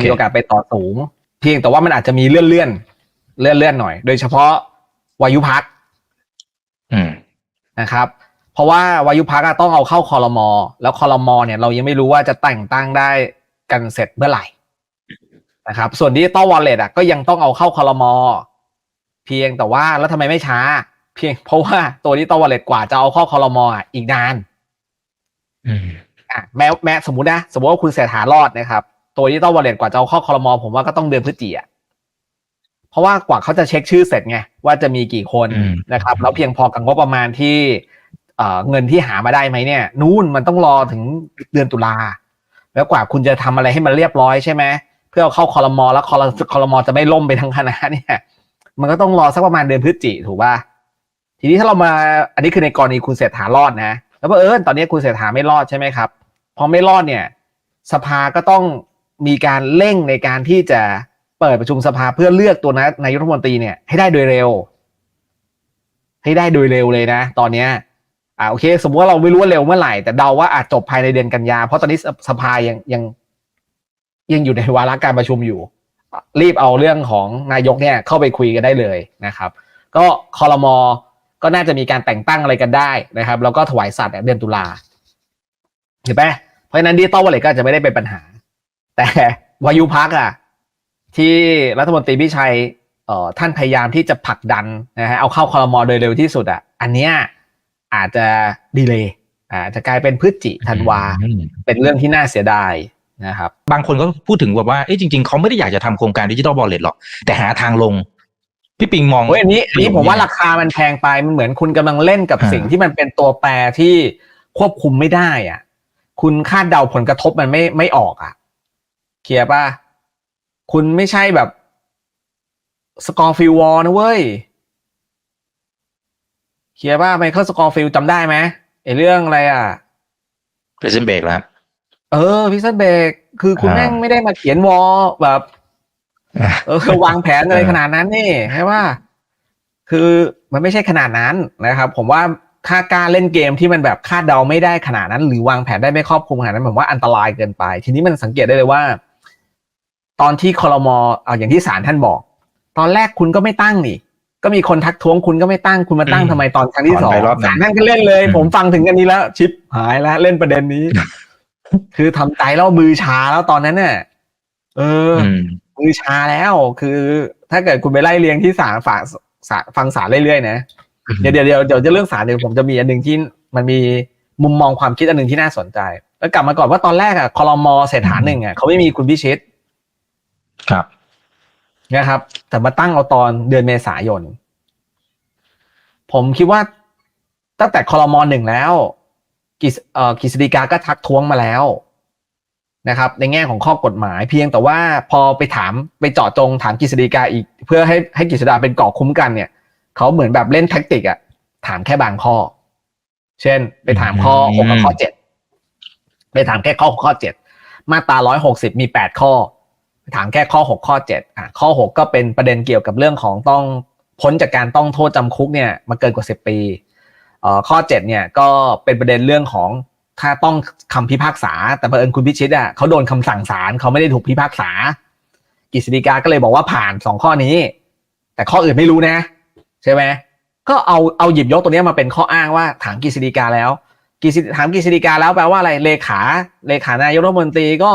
โอเคยังมีโอกาสไปต่อสูง เพียงแต่ว่ามันอาจจะมีเลื่อนเลื่อนเลื่อนเลื่อนๆหน่อย โดยเฉพาะวายุพักอืมนะครับ เพราะว่าวายุพักอะต้องเอาเข้าคอรมอแล้วคอรมอเนี่ยเรายังไม่รู้ว่าจะแต่งตั้งได้กันเสร็จเมื่อไหร่นะครับ ส่วนดิจิตอลวอลเล็ตอะก็ยังต้องเอาเข้าคอรมอเพียงแต่ว่าแล้วทำไมไม่ช้า เพียง เพราะว่าตัวดิจิตอลวอลเล็ตกว่าจะเอาเข้าคอรมออะอีกนานอืมอะแม้แม้สมมตินะ สมมติว่าคุณเสียฐารอดนะครับ ตัวดิจิตอลวอลเล็ตกว่าจะเอาเข้าคอรมอผมว่าก็ต้องเดือนพฤศจิกาเพราะว่ากว่าเขาจะเช็คชื่อเสร็จไงว่าจะมีกี่คนอืมนะครับ แล้วเพียงพอกับงบประมาณที่เอ่อเงินที่หามาได้ไหมเนี่ยนู่นมันต้องรอถึงเดือนตุลาแล้วกว่าคุณจะทำอะไรให้มันเรียบร้อยใช่ไหมเพื่อเอาเข้าคอรมอแล้วคอรคอรมอจะไม่ล่มไปทั้งคณะเนี่ย มันก็ต้องรอสักประมาณเดือนพฤศจิถูกป่ะทีนี้ถ้าเรามาอันนี้คือในกรณีคุณเศรษฐารอดนะ แล้วเพอเออตอนนี้คุณเศรษฐาไม่รอดใช่ไหมครับพอไม่รอดเนี่ย สภาก็ต้อง มีการเร่งในการที่จะเปิดประชุมสภาเพื่อเลือกตัวนายนายกรัฐมนตรีเนี่ยให้ได้โดยเร็ว ให้ได้โดยเร็วเลยนะ ตอนเนี้ยอ่าโอเค สมมติว่าเราไม่รู้ว่าเร็วเมื่อไหร่ แต่เดาว่าอาจจบภายในเดือนกันยา เพราะตอนนี้สภายังยังยังอยู่ในวาระการประชุมอยู่ รีบเอาเรื่องของนายกเนี่ยเข้าไปคุยกันได้เลยนะครับ ก็คอรมอก็น่าจะมีการแต่งตั้งอะไรกันได้นะครับ แล้วก็ถวายสัตย์เนี่ยเดือนตุลาเห็นไหมเพราะฉะนั้นดิจิตอลวอลเล็ตก็จะไม่ได้เป็นปัญหา แต่วายุพักอะ ที่รัฐมนตรีพิชัยเอ่อท่านพยายามที่จะผลักดันนะฮะเอาเข้าคอรมอโดยเร็วที่สุดอะ อันเนี้ยอาจจะดีเลยอาจจะกลายเป็นพฤศจิธันวาอืมเป็นเรื่องที่น่าเสียดายนะครับ บางคนก็พูดถึงแบบว่าเอ้ยจริง ๆ เขาไม่ได้อยากจะทำโครงการดิจิ t a ลบอลเลตหรอก แต่หาทางลงพี่ปิงมองโอ้ยอันนี้อันนี้ผมว่าราคามันแพงไปมันเหมือนคุณกำลังเล่นกับอ่าสิ่งที่มันเป็นตัวแปรที่ควบคุมไม่ได้อะ คุณคาดเดาผลกระทบมันไม่ไม่ออกอะ เคลียร์ป่ะ คุณไม่ใช่แบบสกอร์ฟิลวอลนะเว้ยเคลียร์ป่ะไมเคิลสกอร์ฟิลจำได้ไหมไอเรื่องอะไรอะเพรสเซนเบรกแล้วเออพิซซันเบกคือคุณอ่าแม่งไม่ได้มาเขียนวอลแบบเออวางแผนอะไรขนาดนั้นนี่ใช่ว่าคือมันไม่ใช่ขนาดนั้นนะครับ ผมว่าถ้ากล้ารเล่นเกมที่มันแบบคาดเดาไม่ได้ขนาดนั้น หรือวางแผนได้ไม่ครอบคลุมขนาดนั้นผมว่าอันตรายเกินไป ทีนี้มันสังเกตได้เลยว่า ตอนที่คอรมอเอาอย่างที่ศาลท่านบอก ตอนแรกคุณก็ไม่ตั้งนี่ ก็มีคนทักท้วงคุณก็ไม่ตั้งคุณมาตั้งอืมทำไมตอนครั้งที่สองถอนไปรอบหนึ่งศาลท่านก็เล่นเลยอืมผมฟังถึงกันนี้แล้ว ชิปหายแล้วเล่นประเด็นนี้ คือทำใจแล้วมือชาแล้วตอนนั้นเนี่ยเออออืมมือชาแล้วคือ ถ้าเกิดคุณไปไล่เรียงที่ศาลฝากศาลฟังศาลเรื่อยๆนะเดี๋ยวเดี๋ยวเดี๋ยวเดี๋ยวจะเรื่องศาลเดี๋ยวผมจะมีอันหนึ่งที่มันมีมุมมองความคิดอันหนึ่งที่น่าสนใจ แล้วกลับมาก่อนว่าตอนแรกอะคอรมอเศรษฐาหนึ่งอะเขาไม่มีคุณพิชิต ครับนะครับ แต่มาตั้งเอาตอนเดือนเมษายน ผมคิดว่าตั้งแต่คอรมอหนึ่งแล้วกิจเอ่อกฤษฎีกาก็ทักท้วงมาแล้วนะครับ ในแง่ของข้อกฎหมายเพียงแต่ว่าพอไปถามไปเจาะจงถามกฤษฎีกาอีก เพื่อให้ให้กฤษฎาเป็นเกาะคุ้มกันเนี่ยเขาเหมือนแบบเล่นแท็กติกอะถามแค่บางข้อ เช่น ไปถามข้อหกกับข้อเจ็ดไปถามแค่ข้อหกข้อเจ็ดมาตราร้อยหกสิบมีแปดข้อ ถามแค่ข้อ 6 ข้อ7อะข้อ 6 ก็เป็นประเด็นเกี่ยวกับเรื่องของต้องพ้นจากการต้องโทษจำคุกเนี่ยมาเกินกว่า 10 ปีเอ่อข้อ 7 เนี่ยก็เป็นประเด็นเรื่องของถ้าต้องคำพิพากษา แต่เผอิญคุณพิชิตอะเขาโดนคำสั่งศาลเขาไม่ได้ถูกพิพากษา กฤษฎีกาก็เลยบอกว่าผ่านสองข้อนี้ แต่ข้ออื่นไม่รู้นะ ใช่ไหมก็เอาเอาหยิบยกตัวเนี้ยมาเป็นข้ออ้างว่าถามกฤษฎีกาแล้วกฤษฎีถามกฤษฎีกาแล้วแปลว่าอะไรเลขาเลขานายกรัฐมนตรีก็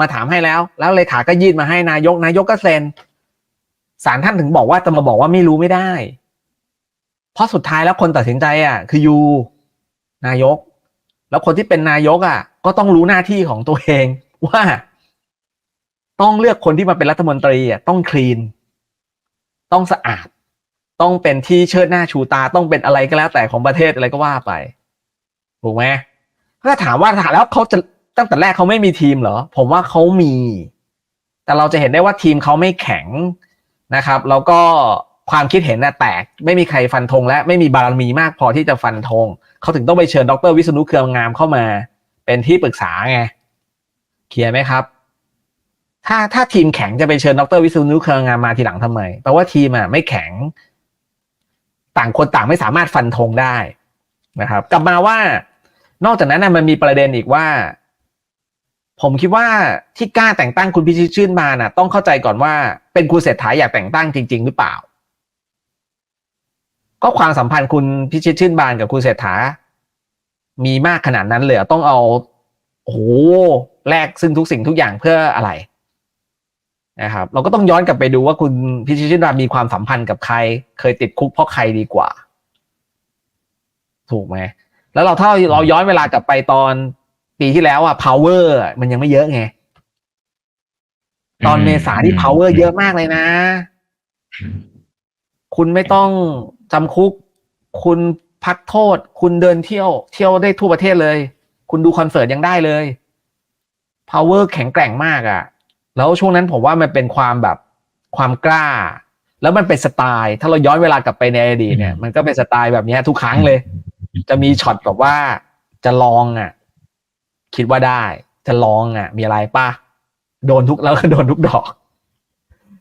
มาถามให้แล้ว แล้วเลขาก็ยื่นมาให้นายกนายกก็เซ็นศาลท่านถึงบอกว่าจะมาบอกว่าไม่รู้ไม่ได้ เพราะสุดท้ายแล้วคนตัดสินใจอะ คือยูนายก แล้วคนที่เป็นนายกอะ ก็ต้องรู้หน้าที่ของตัวเองว่า ต้องเลือกคนที่มาเป็นรัฐมนตรีอะต้องคลีน ต้องสะอาด ต้องเป็นที่เชิดหน้าชูตาต้องเป็นอะไรก็แล้วแต่ของประเทศอะไรก็ว่าไปถูกไหมถ้าถามว่าถามแล้วเขาจะ ตั้งแต่แรกเขาไม่มีทีมเหรอ ผมว่าเขามี แต่เราจะเห็นได้ว่าทีมเขาไม่แข็งนะครับ แล้วก็ความคิดเห็นน่ะแตก ไม่มีใครฟันธงและไม่มีบารมีมากพอที่จะฟันธงเขาถึงต้องไปเชิญดรวิษณุเครืองามเข้ามา เป็นที่ปรึกษาไงเคลียร์ไหมครับ ถ้าถ้าทีมแข็งจะไปเชิญดรวิษณุเครืองามมาทีหลังทำไมแปลว่าทีมอะไม่แข็ง ต่างคนต่างไม่สามารถฟันธงได้นะครับ กลับมาว่านอกจากนั้นนะมันมีประเด็นอีกว่า ผมคิดว่าที่กล้าแต่งตั้งคุณพิชิตชื่นบานน่ะ ต้องเข้าใจก่อนว่าเป็นคุณเศรษฐาอยากแต่งตั้งจริง ๆ หรือเปล่า ก็ความสัมพันธ์คุณพิชิตชื่นบานกับคุณเศรษฐา มีมากขนาดนั้นเลยเหรอต้องเอาโอ้โหแลกซึ่งทุกสิ่งทุกอย่างเพื่ออะไรนะครับ เราก็ต้องย้อนกลับไปดูว่าคุณพิชิตชื่นบานมีความสัมพันธ์กับใคร เคยติดคุกเพราะใครดีกว่า ถูกไหมแล้วเราถ้าเราย้อนเวลากลับไปตอน ปีที่แล้วอะ power อะมันยังไม่เยอะไง ตอนเมษาที่ power เยอะมากเลยนะ คุณไม่ต้องจำคุก คุณพักโทษ คุณเดินเที่ยว เที่ยวได้ทั่วประเทศเลย คุณดูคอนเสิร์ตยังได้เลย power แข็งแกร่งมากอะ่ะ แล้วช่วงนั้นผมว่ามันเป็นความแบบความกล้า แล้วมันเป็นสไตล์ ถ้าเราย้อนเวลากลับไปในอดีตเนี่ย มันก็เป็นสไตล์แบบเนี้ยทุกครั้งเลย จะมีช็อตแบบว่าจะลองอะ คิดว่าได้ จะลองอะ มีอะไรป่ะ โดนทุกแล้วก็โดนทุกดอก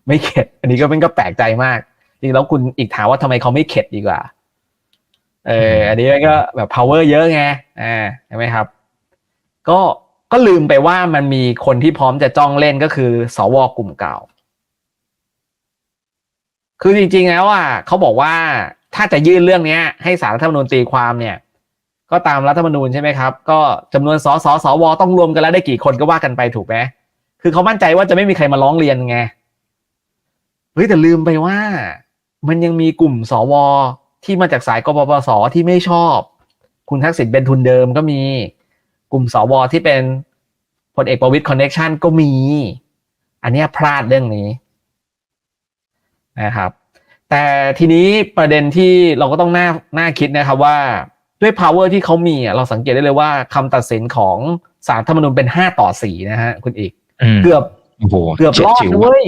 ไม่เข็ด อันนี้ก็เป็นก็แปลกใจมาก จริงแล้วคุณอีกถามว่าทำไมเขาไม่เข็ดดีกว่า เออ อันนี้มันก็แบบ power เยอะไง อ่า ใช่ไหมครับ ก็ก็ลืมไปว่ามันมีคนที่พร้อมจะจ้องเล่นก็คือ สวกลุ่มเก่า คือจริงๆแล้วอะเขาบอกว่าถ้าจะยื่นเรื่องเนี้ย ให้สารรัฐธรรมนูญตีความเนี่ย ก็ตามรัฐธรรมนูญใช่ไหมครับ ก็จำนวนสสสวต้องรวมกันแล้วได้กี่คนก็ว่ากันไปถูกไหมคือเขามั่นใจว่าจะไม่มีใครมาร้องเรียนไงเฮ้ยแต่ลืมไปว่า มันยังมีกลุ่มสวที่มาจากสายกปปสที่ไม่ชอบ คุณทักษิณเป็นทุนเดิมก็มี กลุ่มสวที่เป็นพลเอกประวิตยคอนเน็ชันก็มี อันนี้พลาดเรื่องนี้นะครับ แต่ทีนี้ประเด็นที่เราก็ต้องน่าน่าคิดนะครับว่า ด้วย power ที่เขามีอะเราสังเกตได้เลยว่าคำตัดสินของสารธรรมนูญเป็นห้าต่อสี่นะฮะ คุณอีกมเกือบโอ้โหเกือบรอดฉียวเว้ย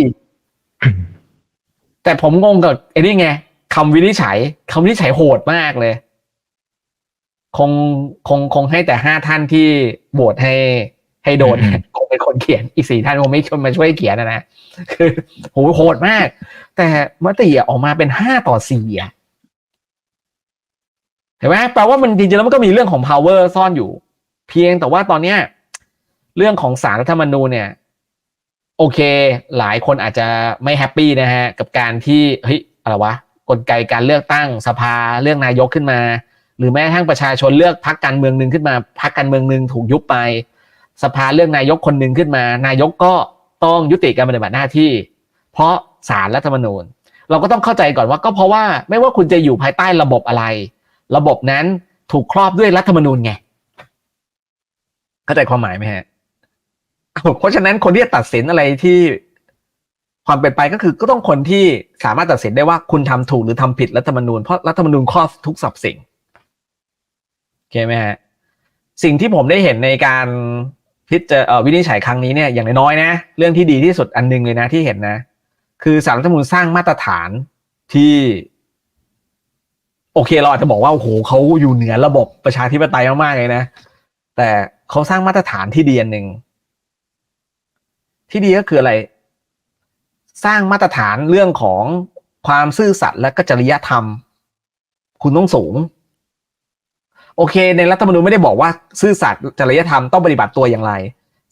แต่ผมงงกับไอ้นี่ไงคำวินิจฉัยคำวินิจฉัยโหดมากเลย คงคงคงให้แต่ห้าท่านที่โหวตให้ให้โดนคงเป็นคนเขียนอีกสี่ท่านคงไม่มาช่วยเขียนนะนะคือโหโหดมาก แต่มติอะออกมาเป็นห้าต่อสี่อะ เห็นไหมแปลว่ามันจริงๆแล้วมันก็มีเรื่องของ power ซ่อนอยู่ เพียงแต่ว่าตอนเนี้ยเรื่องของสารรัฐธรรมนูญเนี่ย โอเค หลายคนอาจจะไม่แฮปปี้นะฮะ กับการที่เฮ้ยอะไรวะกลไกการเลือกตั้งสภาเลือกนายกขึ้นมา หรือแม้กระทั่งประชาชนเลือกพรรคการเมืองหนึ่งขึ้นมาพรรคการเมืองหนึ่งถูกยุบไป สภาเลือกนายกคนหนึ่งขึ้นมา นายกก็ต้องยุติการปฏิบัติหน้าที่ เพราะสารรัฐธรรมนูญ เราก็ต้องเข้าใจก่อนว่าก็เพราะว่าไม่ว่าคุณจะอยู่ภายใต้ระบบอะไร ระบบนั้นถูกครอบด้วยรัฐธรรมนูญไง เข้าใจความหมายไหมฮะ เพราะฉะนั้นคนที่จะตัดสินอะไรที่ความเป็นไปก็คือก็ต้องคนที่สามารถตัดสินได้ว่าคุณทำถูกหรือทำผิดรัฐธรรมนูญเพราะรัฐธรรมนูญครอบทุกสับสิ่งโอเคไหมฮะสิ่งที่ผมได้เห็นในการพิจารเอ่อวินิจฉัยครั้งนี้เนี่ยอย่างน้อยๆนะ เรื่องที่ดีที่สุดอันหนึงเลยนะที่เห็นนะ คือสารรัฐธรรมนูญสร้างมาตรฐานที่ โอเคเราอาจจะบอกว่าโอ้โหเขาอยู่เหนือระบบประชาธิปไตยมากๆเลยนะ แต่เขาสร้างมาตรฐานที่ดีอันหนึ่งที่ดีก็คืออะไร สร้างมาตรฐานเรื่องของความซื่อสัตย์และก็จริยธรรม คุณต้องสูง โอเค ในรัฐธรรมนูญไม่ได้บอกว่าซื่อสัตย์จริยธรรมต้องปฏิบัติตัวอย่างไร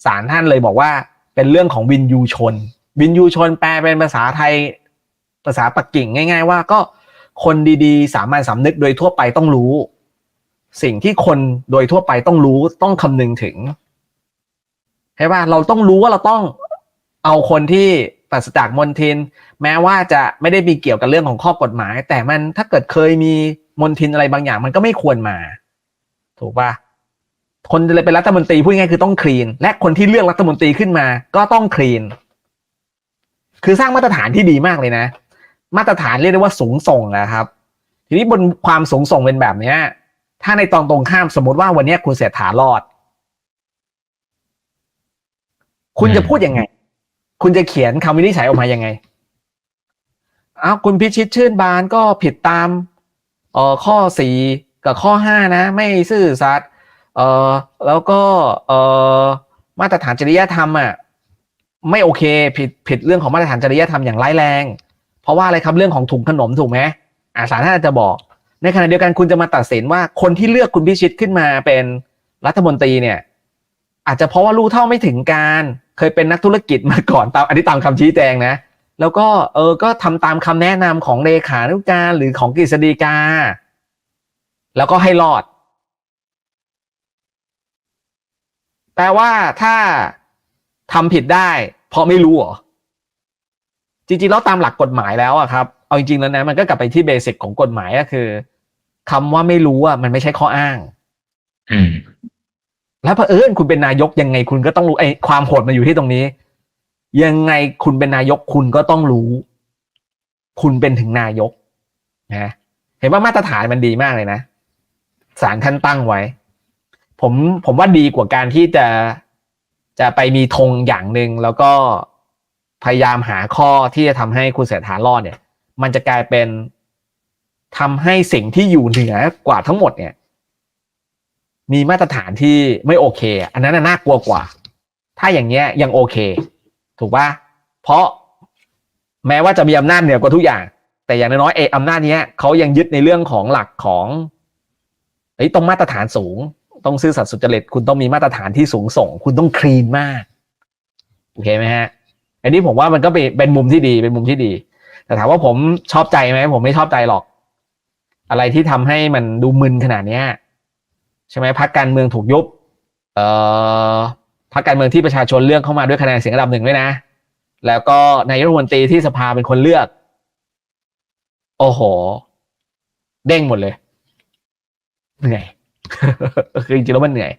ศาลท่านเลยบอกว่าเป็นเรื่องของวินยูชน วินยูชนแปลเป็นภาษาไทย ภาษาปักกิ่งง่าย ๆ ว่าก็ คนดีๆ สามัญสำนึกโดยทั่วไปต้องรู้ สิ่งที่คนโดยทั่วไปต้องรู้ต้องคำนึงถึงใช่ป่ะเราต้องรู้ว่าเราต้องเอาคนที่ปราศจากมนทิน แม้ว่าจะไม่ได้มีเกี่ยวกับเรื่องของข้อกฎหมาย แต่มันถ้าเกิดเคยมีมนทินอะไรบางอย่าง มันก็ไม่ควรมา ถูกป่ะคนจะเลยเป็นรัฐมนตรีพูดง่ายคือต้องคลีน และคนที่เลือกรัฐมนตรีขึ้นมา ก็ต้องคลีน คือสร้างมาตรฐานที่ดีมากเลยนะ มาตรฐานเรียกได้ว่าสูงส่งนะครับ ทีนี้บนความสูงส่งเป็นแบบเนี้ยถ้าในตอนตรงข้ามสมมติว่าวันเนี้ยคุณเสถารอด คุณจะพูดยังไง คุณจะเขียนคำวินิจฉัยออกมายังไงอ้าวคุณพิชิตชื่นบานก็ผิดตามเอ่อข้อสี่กับข้อห้านะ ไม่ซื่อสัตย์เอ่อแล้วก็เอ่อมาตรฐานจริยธรรมอะไม่โอเค ผิดผิดเรื่องของมาตรฐานจริยธรรมอย่างร้ายแรง เพราะว่าอะไรครับเรื่องของถุงขนมถูกไหมอาสารท่านจะบอก ในขณะเดียวกันคุณจะมาตัดสินว่าคนที่เลือกคุณพิชิตขึ้นมาเป็นรัฐมนตรีเนี่ยอาจจะเพราะว่ารู้เท่าไม่ถึงการเคยเป็นนักธุรกิจมาก่อนตามอันนี้ตามคำชี้แจงนะ แล้วก็เออก็ทำตามคำแนะนำของเลขานุการหรือของกฤษฎีกา แล้วก็ให้รอด แปลว่าถ้าทำผิดได้ เพราะไม่รู้เหรอ จริงๆแล้วตามหลักกฎหมายแล้วอะครับ เอาจริงๆแล้วนะมันก็กลับไปที่เบสิกของกฎหมายก็คือคำว่าไม่รู้อะมันไม่ใช่ข้ออ้าง อืมแล้วเผอิญคุณเป็นนายกยังไงคุณก็ต้องรู้ไอ้ความโหดมันอยู่ที่ตรงนี้ ยังไงคุณเป็นนายกคุณก็ต้องรู้ คุณเป็นถึงนายกนะเห็นว่ามาตรฐานมันดีมากเลยนะศาลท่านตั้งไว้ ผมผมว่าดีกว่าการที่จะจะไปมีธงอย่างหนึ่งแล้วก็ พยายามหาข้อที่จะทำให้คุณเสถารอดเนี่ย มันจะกลายเป็นทำให้สิ่งที่อยู่เหนือกว่าทั้งหมดเนี่ย มีมาตรฐานที่ไม่โอเค อันนั้นน่ากลัวกว่า ถ้าอย่างเงี้ยยังโอเค ถูกปะเพราะแม้ว่าจะมีอำนาจเหนือกว่าทุกอย่าง แต่อย่างน้อยๆเอออำนาจเนี้ยเขายังยึดในเรื่องของหลักของเฮ้ยต้องมาตรฐานสูง ต้องซื่อสัตย์สุจริต คุณต้องมีมาตรฐานที่สูงส่ง คุณต้องคลีนมาก โอเคไหมฮะ อันนี้ผมว่ามันก็เป็นเป็นมุมที่ดีเป็นมุมที่ดี แต่ถามว่าผมชอบใจไหมผมไม่ชอบใจหรอก อะไรที่ทำให้มันดูมึนขนาดเนี้ยใช่ไหมพรรคการเมืองถูกยุบเอ่อพรรคการเมืองที่ประชาชนเลือกเข้ามาด้วยคะแนนเสียงระดับหนึ่งด้วยนะ แล้วก็นายรัฐมนตรีที่สภาเป็นคนเลือก โอ้โห เด้งหมดเลย เหนื่อยคือจริงๆแล้วมันเหนื่อย